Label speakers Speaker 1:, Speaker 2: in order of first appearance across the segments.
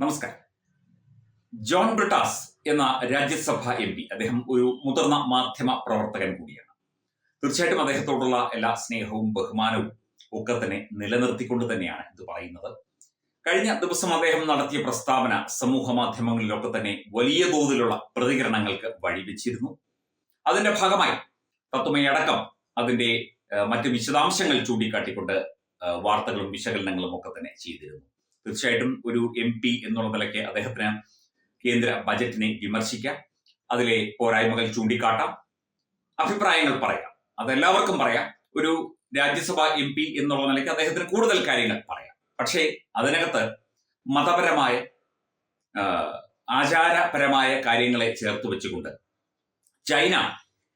Speaker 1: നമസ്കാരം. ജോൺ ബ്രിട്ടാസ് എന്ന Rajya Sabha M P അദ്ദേഹം ഒരു മുതിർന്ന മാധ്യമ പ്രവർത്തകൻ കൂടിയാണ്. തീർച്ചയായിട്ടും അദ്ദേഹത്തോടുള്ള എല്ലാ സ്നേഹവും ബഹുമാനവും ഒക്കെ തന്നെ നിലനിർത്തിക്കൊണ്ട് തന്നെയാണ് ഇത് പറയുന്നത്. കഴിഞ്ഞ ദിവസം അദ്ദേഹം നടത്തിയ പ്രസ്താവന സമൂഹ മാധ്യമങ്ങളിലൊക്കെ തന്നെ വലിയ തോതിലുള്ള പ്രതികരണങ്ങൾക്ക് വഴിവെച്ചിരുന്നു. അതിന്റെ ഭാഗമായി തത്വമയടക്കം അതിന്റെ മറ്റു വിശദാംശങ്ങൾ ചൂണ്ടിക്കാട്ടിക്കൊണ്ട് വാർത്തകളും വിശകലനങ്ങളും ഒക്കെ തന്നെ ചെയ്തിരുന്നു. തീർച്ചയായിട്ടും ഒരു എം പി എന്നുള്ള നിലയ്ക്ക് അദ്ദേഹത്തിന് കേന്ദ്ര ബജറ്റിനെ വിമർശിക്കാം. അതിലെ പോരായ്മകൾ ചൂണ്ടിക്കാട്ടാം. അഭിപ്രായങ്ങൾ പറയാം. അതെല്ലാവർക്കും പറയാം. ഒരു രാജ്യസഭാ എം പി എന്നുള്ള നിലയ്ക്ക് അദ്ദേഹത്തിന് കൂടുതൽ കാര്യങ്ങൾ പറയാം. പക്ഷേ അതിനകത്ത് മതപരമായ ആചാരപരമായ കാര്യങ്ങളെ ചേർത്ത് വെച്ചുകൊണ്ട് ചൈന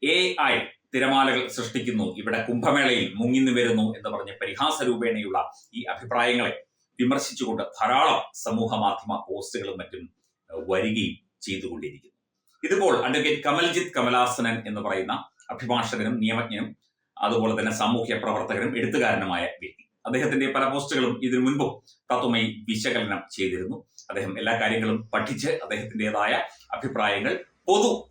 Speaker 1: എ ഐ തിരമാലകൾ സൃഷ്ടിക്കുന്നു. ഇവിടെ കുംഭമേളയിൽ മുങ്ങിന്നു വരുന്നു എന്ന് പറഞ്ഞ് പരിഹാസ രൂപേണയുള്ള ഈ അഭിപ്രായങ്ങളെ വിമർശിച്ചുകൊണ്ട് ധാരാളം സമൂഹ മാധ്യമ പോസ്റ്റുകളും മറ്റും വരികയും ചെയ്തുകൊണ്ടിരിക്കുന്നു. ഇതിപ്പോൾ അഡ്വക്കേറ്റ് കമൽജിത്ത് കമലാസനൻ എന്ന് പറയുന്ന അഭിഭാഷകനും നിയമജ്ഞനും അതുപോലെ തന്നെ സാമൂഹ്യ പ്രവർത്തകനും എഴുത്തുകാരനുമായ വ്യക്തി. അദ്ദേഹത്തിന്റെ പല പോസ്റ്റുകളും ഇതിനു മുൻപും തത്വമായി വിശകലനം ചെയ്തിരുന്നു. അദ്ദേഹം എല്ലാ കാര്യങ്ങളും പഠിച്ച് അദ്ദേഹത്തിന്റെതായ അഭിപ്രായങ്ങൾ പൊതു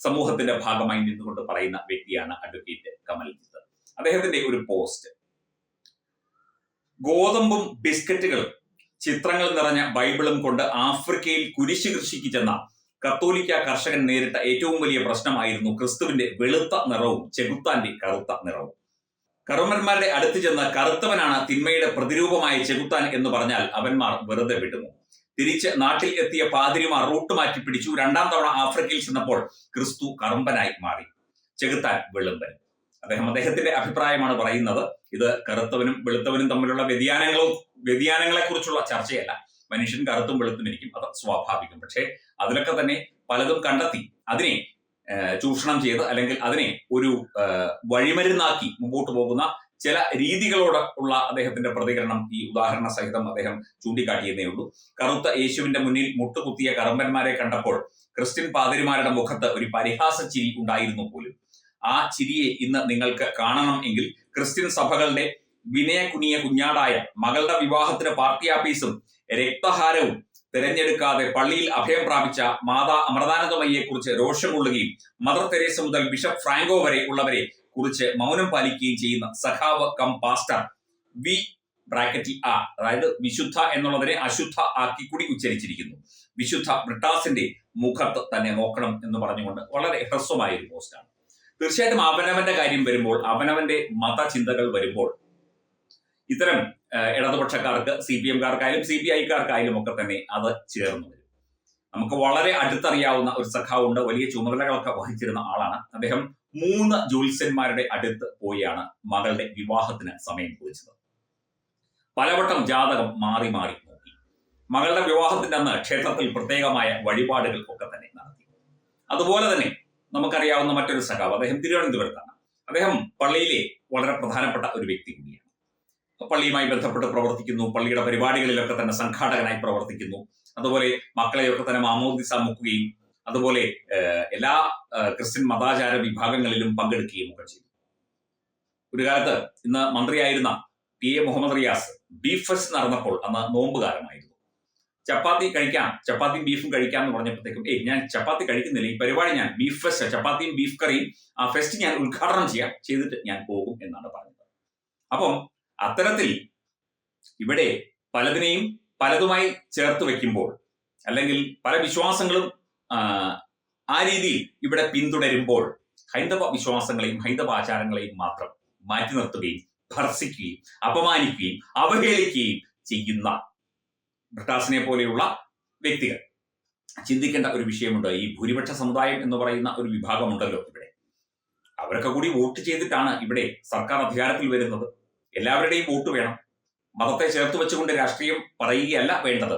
Speaker 1: സമൂഹത്തിന്റെ ഭാഗമായി നിന്നുകൊണ്ട് പറയുന്ന വ്യക്തിയാണ് അഡ്വക്കേറ്റ് കമൽജിത്ത്. അദ്ദേഹത്തിന്റെ ഒരു പോസ്റ്റ് ഗോതമ്പും ബിസ്ക്കറ്റുകളും ചിത്രങ്ങൾ നിറഞ്ഞ ബൈബിളും കൊണ്ട് ആഫ്രിക്കയിൽ കുരിശ് കൃഷിക്ക് ചെന്ന കത്തോലിക്ക കർഷകൻ നേരിട്ട ഏറ്റവും വലിയ പ്രശ്നമായിരുന്നു ക്രിസ്തുവിന്റെ വെളുത്ത നിറവും ചെകുത്താന്റെ കറുത്ത നിറവും. കറുമന്മാരുടെ അടുത്ത് ചെന്ന കറുത്തവനാണ് തിന്മയുടെ പ്രതിരൂപമായ ചെകുത്താൻ എന്ന് പറഞ്ഞാൽ അവന്മാർ വെറുതെ വിടുന്നു. തിരിച്ച് നാട്ടിൽ എത്തിയ പാതിരിമാർ റൂട്ട് മാറ്റി പിടിച്ചു രണ്ടാം തവണ ആഫ്രിക്കയിൽ ചെന്നപ്പോൾ ക്രിസ്തു കറുമ്പനായി മാറി. ചെകുത്താൻ വെളുമ്പൻ. അദ്ദേഹം അദ്ദേഹത്തിന്റെ അഭിപ്രായമാണ് പറയുന്നത്. ഇത് കറുത്തവനും വെളുത്തവനും തമ്മിലുള്ള വ്യതിയാനങ്ങളും വ്യതിയാനങ്ങളെ കുറിച്ചുള്ള ചർച്ചയല്ല. മനുഷ്യൻ കറുത്തും വെളുത്തും ഇരിക്കും. അത് സ്വാഭാവികം. പക്ഷേ അതിലൊക്കെ തന്നെ പലതും കണ്ടെത്തി അതിനെ ചൂഷണം ചെയ്ത് അല്ലെങ്കിൽ അതിനെ ഒരു വഴിമരുന്നാക്കി മുമ്പോട്ട് പോകുന്ന ചില രീതികളോട് ഉള്ള അദ്ദേഹത്തിന്റെ പ്രതികരണം ഈ ഉദാഹരണ സഹിതം അദ്ദേഹം ചൂണ്ടിക്കാട്ടിയെന്നേ ഉള്ളൂ. കറുത്ത യേശുവിന്റെ മുന്നിൽ മുട്ടുകുത്തിയ കറമ്പന്മാരെ കണ്ടപ്പോൾ ക്രിസ്ത്യൻ പാതിരിമാരുടെ മുഖത്ത് ഒരു പരിഹാസ ചിരി ഉണ്ടായിരുന്നു പോലും. ആ ചിരിയെ ഇന്ന് നിങ്ങൾക്ക് കാണണം എങ്കിൽ ക്രിസ്ത്യൻ സഭകളുടെ വിനയ കുനിയ കുഞ്ഞാടായ മകളുടെ വിവാഹത്തിന് പാർട്ടി ആഫീസും രക്തഹാരവും തിരഞ്ഞെടുക്കാതെ പള്ളിയിൽ അഭയം പ്രാപിച്ച മാതാ അമൃതാനന്ദമയ്യെ കുറിച്ച് രോഷം കൊള്ളുകയും മദർ തെരേസ മുതൽ ബിഷപ്പ് ഫ്രാങ്കോ വരെ ഉള്ളവരെ കുറിച്ച് മൗനം പാലിക്കുകയും ചെയ്യുന്ന സഖാവ് കം പാസ്റ്റർ വി ബ്രാക്കറ്റിൽ ആ അതായത് വിശുദ്ധ എന്നുള്ളതിനെ അശുദ്ധ ആക്കി കൂടി ഉച്ചരിച്ചിരിക്കുന്നു. വിശുദ്ധ ബ്രിട്ടാസിന്റെ മുഖത്ത് തന്നെ നോക്കണം എന്ന് പറഞ്ഞുകൊണ്ട് വളരെ ഹ്രസ്വമായ ഒരു പോസ്റ്റാണ്. തീർച്ചയായിട്ടും അവനവന്റെ കാര്യം വരുമ്പോൾ അവനവന്റെ മതചിന്തകൾ വരുമ്പോൾ ഇത്തരം ഇടതുപക്ഷക്കാർക്ക് സി പി എംകാർക്കായാലും സി പി ഐക്കാർക്കായാലും ഒക്കെ തന്നെ അത് ചേർന്നു വരും. നമുക്ക് വളരെ അടുത്തറിയാവുന്ന ഒരു സഖാവുണ്ട് വലിയ ചുമതലകളൊക്കെ വഹിച്ചിരുന്ന ആളാണ്. അദ്ദേഹം മൂന്ന് ജ്യോത്സ്യന്മാരുടെ അടുത്ത് പോയാണ് മകളുടെ വിവാഹത്തിന് സമയം കുറിച്ചത് പലവട്ടം ജാതകം മാറി മാറി നോക്കി. മകളുടെ വിവാഹത്തിന്റെ അന്ന് ക്ഷേത്രത്തിൽ പ്രത്യേകമായ വഴിപാടുകൾ ഒക്കെ തന്നെ നടത്തി. അതുപോലെ തന്നെ നമുക്കറിയാവുന്ന മറ്റൊരു സഖാവ് അദ്ദേഹം തിരുവനന്തപുരത്താണ്. അദ്ദേഹം പള്ളിയിലെ വളരെ പ്രധാനപ്പെട്ട ഒരു വ്യക്തി കൂടിയാണ്. പള്ളിയുമായി ബന്ധപ്പെട്ട് പ്രവർത്തിക്കുന്നു പള്ളിയുടെ പരിപാടികളിലൊക്കെ തന്നെ സംഘാടകനായി പ്രവർത്തിക്കുന്നു. അതുപോലെ മക്കളെയൊക്കെ തന്നെ മാമോദിസ മുക്കുകയും അതുപോലെ എല്ലാ ക്രിസ്ത്യൻ മതാചാര വിഭാഗങ്ങളിലും പങ്കെടുക്കുകയും ഒക്കെ ചെയ്തു. ഒരു കാലത്ത് ഇന്ന് മന്ത്രിയായിരുന്ന P A Muhammad Riyas beef fest നടന്നപ്പോൾ അന്ന് നോമ്പുകാലമായിരുന്നു. ചപ്പാത്തി കഴിക്കാം ചപ്പാത്തിയും ബീഫും കഴിക്കാം എന്ന് പറഞ്ഞപ്പോഴത്തേക്കും ഏയ് ഞാൻ ചപ്പാത്തി കഴിക്കുന്നില്ല. ഈ പരിപാടി ഞാൻ ബീഫ് ഫെസ്റ്റ് ചപ്പാത്തിയും ബീഫ് കറിയും ആ ഫെസ്റ്റ് ഞാൻ ഉദ്ഘാടനം ചെയ്യാം. ചെയ്തിട്ട് ഞാൻ പോകും എന്നാണ് പറഞ്ഞത്. അപ്പം അത്തരത്തിൽ ഇവിടെ പലതിനെയും പലതുമായി ചേർത്ത് വെക്കുമ്പോൾ അല്ലെങ്കിൽ പല വിശ്വാസങ്ങളും ആ, രീതിയിൽ ഇവിടെ പിന്തുടരുമ്പോൾ ഹൈന്ദവ വിശ്വാസങ്ങളെയും ഹൈന്ദവ ആചാരങ്ങളെയും മാത്രം മാറ്റി നിർത്തുകയും ഭർസിക്കുകയും അപമാനിക്കുകയും അവഹേളിക്കുകയും ചെയ്യുന്ന ബ്രിട്ടാസിനെ പോലെയുള്ള വ്യക്തികൾ. ചിന്തിക്കേണ്ട ഒരു വിഷയമുണ്ട്. ഈ ഭൂരിപക്ഷ സമുദായം എന്ന് പറയുന്ന ഒരു വിഭാഗമുണ്ടല്ലോ ഇവിടെ. അവരൊക്കെ കൂടി വോട്ട് ചെയ്തിട്ടാണ് ഇവിടെ സർക്കാർ അധികാരത്തിൽ വരുന്നത്. എല്ലാവരുടെയും വോട്ട് വേണം. മതത്തെ ചേർത്ത് വെച്ചുകൊണ്ട് രാഷ്ട്രീയം പറയുകയല്ല വേണ്ടത്.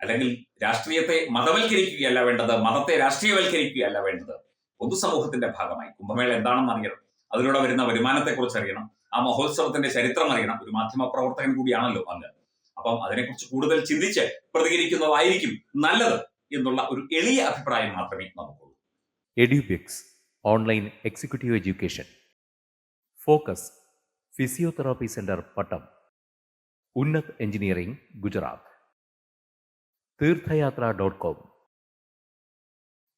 Speaker 1: അല്ലെങ്കിൽ രാഷ്ട്രീയത്തെ മതവൽക്കരിക്കുകയല്ല വേണ്ടത്. മതത്തെ രാഷ്ട്രീയവൽക്കരിക്കുകയല്ല വേണ്ടത്. പൊതുസമൂഹത്തിന്റെ ഭാഗമായി. കുംഭമേള എന്താണെന്ന് അറിയണം. അതിലൂടെ വരുന്ന വരുമാനത്തെക്കുറിച്ച് അറിയണം ആ മഹോത്സവത്തിന്റെ ചരിത്രം അറിയണം. ഒരു മാധ്യമ പ്രവർത്തകൻ കൂടിയാണല്ലോ അങ്ങ്. അപ്പം അതിനെക്കുറിച്ച് കൂടുതൽ ചിന്തിച്ച് പ്രതികരിക്കുന്നതായിരിക്കും നല്ലത് എന്നുള്ള ഒരു എളിയ അഭിപ്രായം മാത്രമേ നമുക്കുള്ളൂ.
Speaker 2: Edubix online executive education. Focus physiotherapy centre Pattom. Unnat engineering Gujarat. Theerthayatra dot com.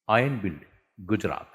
Speaker 2: Iron build Gujarat.